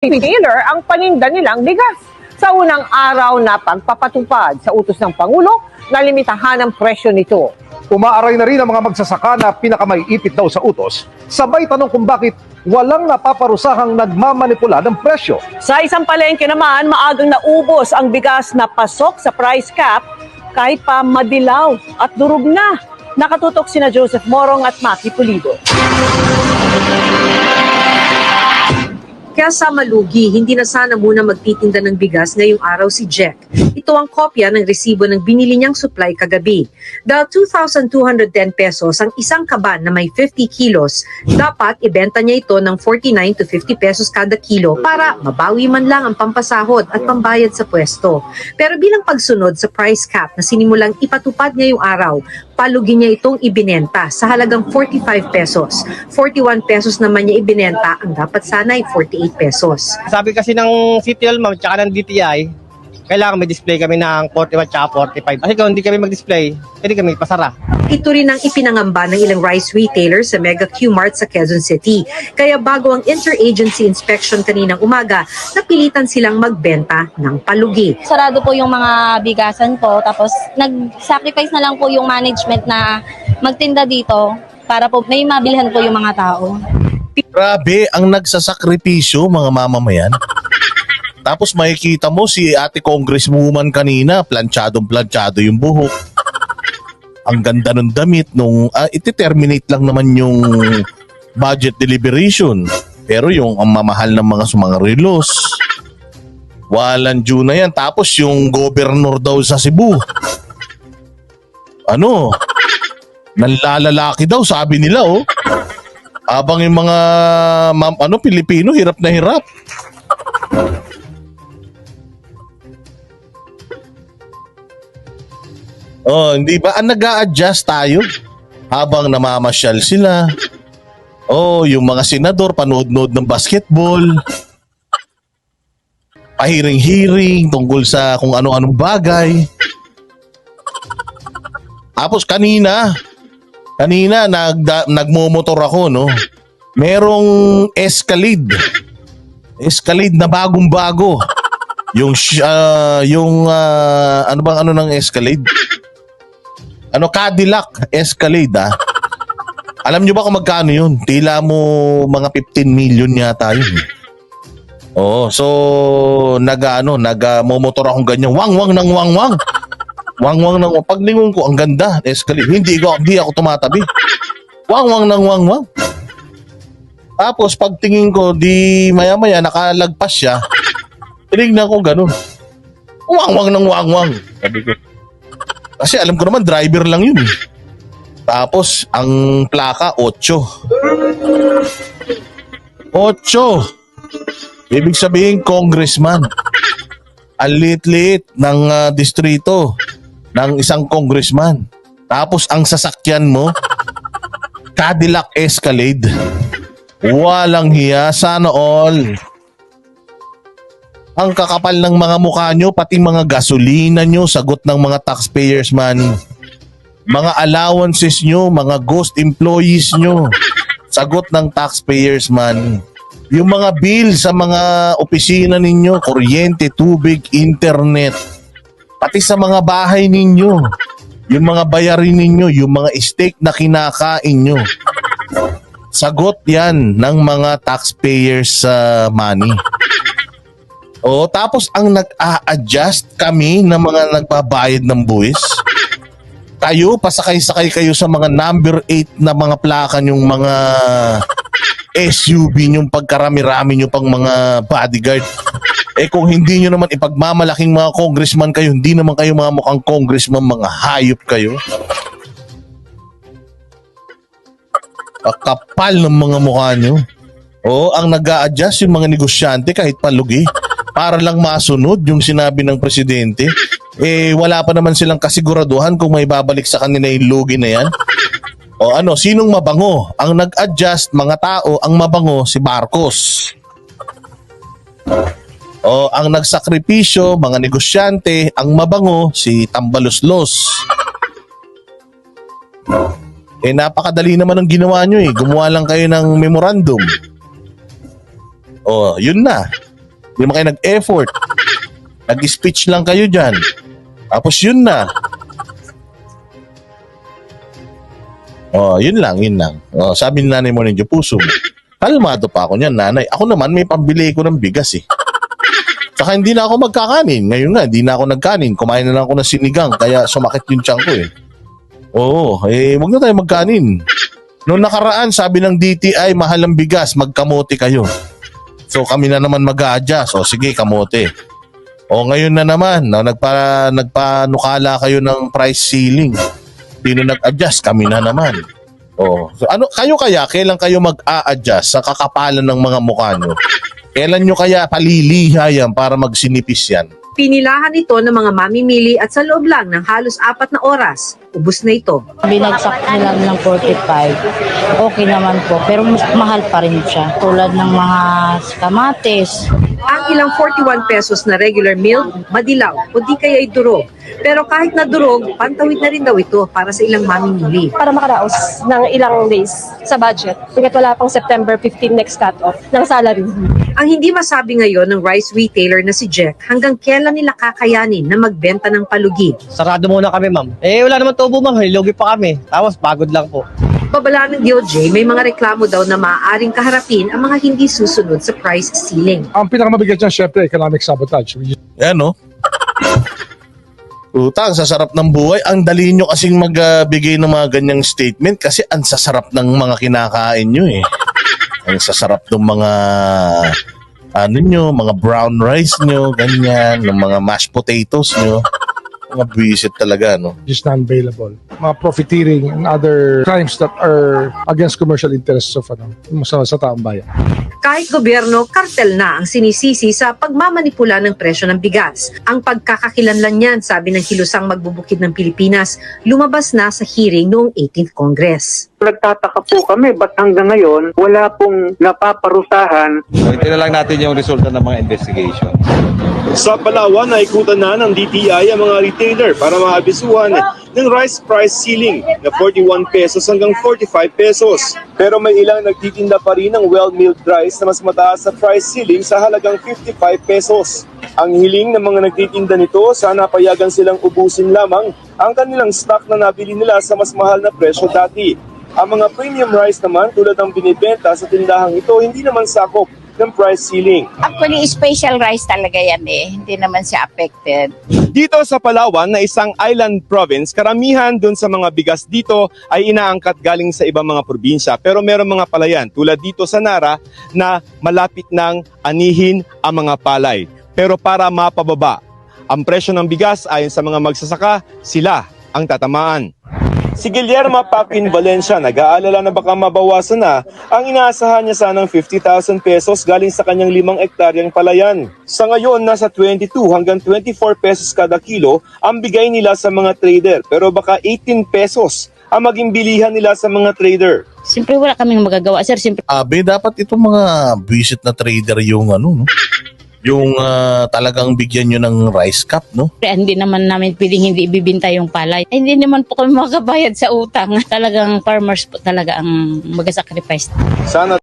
retailer ang paninda nilang bigas. Sa unang araw na pagpapatupad sa utos ng Pangulo na limitahan ang presyo nito. Umaaray na rin ang mga magsasaka na pinakamaiipit daw sa utos. Sabay tanong kung bakit walang napaparusahang nagmamanipula ng presyo. Sa isang palengke naman, maagang naubos ang bigas na pasok sa price cap kahit pa madilaw at durog na. Nakatutok sina Joseph Morong at Maki Pulido. Kaya sa malugi, hindi na sana muna magtitinda ng bigas ngayong araw si Jack. Ito ang kopya ng resibo ng binili niyang supply kagabi. Dahil 2,210 pesos ang isang kaban na may 50 kilos, dapat ibenta niya ito ng 49 to 50 pesos kada kilo para mabawi man lang ang pampasahod at pambayad sa pwesto. Pero bilang pagsunod sa price cap na sinimulang ipatupad ngayong araw, palugi niya itong ibinenta sa halagang 45 pesos. 41 pesos naman niya ibinenta, ang dapat sana ay 48 pesos. Sabi kasi ng Hall ma'am, tsaka ng DTI, kailangan may display kami ng 41 tsaka 45. Kasi kung hindi kami mag-display, pwede kami pasara. Ito rin ang ipinangamba ng ilang rice retailers sa Mega Q-Mart sa Quezon City. Kaya bago ang interagency inspection kaninang umaga, napilitan silang magbenta ng palugi. sarado po yung mga bigasan po. Tapos, nag-sacrifice na lang po yung management na magtinda dito para po may mabilhan po yung mga tao. Grabe ang nagsasakripisyo mga mamamayan. Tapos makikita mo si ate congresswoman kanina, planchadong planchado yung buhok. Ang ganda ng damit nung ah, iti-terminate lang naman yung budget deliberation. Pero yung ang mamahal ng mga sumangarelos. Walang due na yan. Tapos yung governor daw sa Cebu. Ano? Nanlalalaki daw sabi nila oh. Habang yung mga ano Pilipino hirap na hirap. Oh, hindi ba ang nag-a-adjust tayo habang namamasyal sila? Oh, yung mga senador panood-nood ng basketball. Pahiring-hiring tungkol sa kung ano-anong bagay. Tapos kanina, Kanina nagda, nagmomotor ako no. Merong Escalade. Escalade na bagong-bago. Yung ah, yung ah, ano bang ano ng Escalade? Ano Cadillac Escalade ah. Alam nyo ba kung magkano yun? Tila mo mga 15 million yata yun. Oo, so nag ano, nagmomotor akong ganyan. Wang wang nang wang wang. Wang-wang nang paglingon ko, ang ganda, escalate. Hindi ko, hindi ako tumatabi. Wang-wang nang wang-wang. Tapos pagtingin ko, di maya-maya nakalagpas siya. Tinignan ko ganun. Wang-wang nang wang-wang. Sabi ko. Kasi alam ko naman, driver lang yun. eh. Tapos, ang plaka, 8. 8. Ibig sabihin, congressman. Ang liit-liit ng ah, distrito ng isang congressman. Tapos ang sasakyan mo, Cadillac Escalade. Walang hiya, sana all. Ang kakapal ng mga mukha nyo, pati mga gasolina nyo, sagot ng mga taxpayers money. Mga allowances nyo, mga ghost employees nyo, sagot ng taxpayers money. Yung mga bill sa mga opisina ninyo, kuryente, tubig, internet, pati sa mga bahay ninyo, yung mga bayarin ninyo, yung mga steak na kinakain nyo. Sagot yan ng mga taxpayers sa money. O tapos ang nag-a-adjust kami ng mga nagbabayad ng buwis. Kayo, pasakay-sakay kayo sa mga number 8 na mga plaka yung mga SUV yung pagkarami-rami nyo pang mga bodyguard. Eh kung hindi nyo naman ipagmamalaking mga congressman kayo, hindi naman kayo mga mukhang congressman, mga hayop kayo. Kakapal ng mga mukha nyo. Oo, ang nag adjust yung mga negosyante kahit palugi para lang masunod yung sinabi ng presidente. Eh, wala pa naman silang kasiguraduhan kung may babalik sa kanila yung lugi na yan. O ano, sinong mabango? Ang nag-adjust, mga tao, ang mabango, si Marcos. O ang nagsakripisyo, mga negosyante, ang mabango, si Tambaloslos. Eh napakadali naman ang ginawa nyo eh. Gumawa lang kayo ng memorandum. O, yun na. Hindi naman kayo nag-effort. Nag-speech lang kayo dyan. Tapos yun na. Oh, yun lang, yun lang. Oh, sabi ni nanay mo ninyo, puso mo. Kalmado pa ako niyan, nanay. Ako naman, may pambili ko ng bigas eh. Tsaka hindi na ako magkakanin. Ngayon nga, hindi na ako nagkanin. Kumain na lang ako ng sinigang, kaya sumakit yung tiyan ko eh. Oo, eh, wag na tayo magkanin. Noong nakaraan, sabi ng DTI, mahal ang bigas, magkamote kayo. So kami na naman mag-a-adjust. O sige, kamote. O ngayon na naman, no, nagpa, nagpanukala kayo ng price ceiling. Sino nag-adjust? Kami na naman. O, so ano, kayo kaya, kailan kayo mag-a-adjust sa kakapalan ng mga mukha nyo? Kailan nyo kaya paliliha yan para magsinipis yan? Pinilahan ito ng mga mamimili at sa loob lang ng halos apat na oras, ubus na ito. Binagsak nila ng 45. Okay naman po, pero mas mahal pa rin siya. Tulad ng mga kamates, Ang ilang 41 pesos na regular meal, madilaw o di kaya durog. Pero kahit na durog, pantawid na rin daw ito para sa ilang mamimili. para makaraos ng ilang days sa budget. Hanggat wala pang September 15 next cut-off ng salary. Ang hindi masabi ngayon ng rice retailer na si Jack hanggang kailan nila kakayanin na magbenta ng palugi. Sarado muna kami, ma'am. Eh, wala naman tubo, ma'am. Hilugi pa kami. Tapos, pagod lang po. Babala ng DOJ, may mga reklamo daw na maaaring kaharapin ang mga hindi susunod sa price ceiling. Ang pinakamabigat dyan, syempre, economic sabotage. Yan, no? Utang, sa sarap ng buhay. Ang dali nyo kasing magbigay ng mga ganyang statement kasi ang sasarap ng mga kinakain nyo eh. Ang sasarap ng mga ano nyo, mga brown rice nyo, ganyan, ng mga mashed potatoes nyo. Mga visit talaga, no? Just non-bailable. Mga profiteering and other crimes that are against commercial interests of ano, sa, sa taong bayan. Kahit gobyerno, kartel na ang sinisisi sa pagmamanipula ng presyo ng bigas. Ang pagkakakilanlan niyan, sabi ng kilusang magbubukid ng Pilipinas, lumabas na sa hearing noong 18th Congress. Nagtataka po kami, ba't hanggang ngayon wala pong napaparusahan Ito na lang natin yung resulta ng mga investigation. Sa Palawan, naikutan na ng DTI ang mga retailer para maabisuhan ng rice price ceiling na 41 pesos hanggang 45 pesos. Pero may ilang nagtitinda pa rin ng well-milled rice na mas mataas sa price ceiling sa halagang 55 pesos. Ang hiling ng mga nagtitinda nito, sana payagan silang ubusin lamang ang kanilang stock na nabili nila sa mas mahal na presyo dati. Ang mga premium rice naman tulad ng binibenta sa tindahang ito hindi naman sakop ng price ceiling. Actually, special rice talaga yan eh. Hindi naman siya affected. Dito sa Palawan na isang island province, karamihan dun sa mga bigas dito ay inaangkat galing sa ibang mga probinsya. Pero meron mga palayan tulad dito sa Nara na malapit ng anihin ang mga palay. Pero para mapababa ang presyo ng bigas ayon sa mga magsasaka, sila ang tatamaan. Si Guillermo Papin Valencia nag-aalala na baka mabawasan na ang inaasahan niya sanang 50,000 pesos galing sa kanyang limang ektaryang palayan. Sa ngayon, nasa 22 hanggang 24 pesos kada kilo ang bigay nila sa mga trader pero baka 18 pesos ang maging bilihan nila sa mga trader. Siyempre wala kaming magagawa, sir. Siyempre Abe, dapat itong mga visit na trader yung ano, no? Yung ah, talagang bigyan nyo ng rice cup, no? hindi naman namin pwedeng hindi ibibinta yung palay. Eh, hindi naman po kami makabayad sa utang. Talagang farmers po talaga ang mag-sacrifice. Sana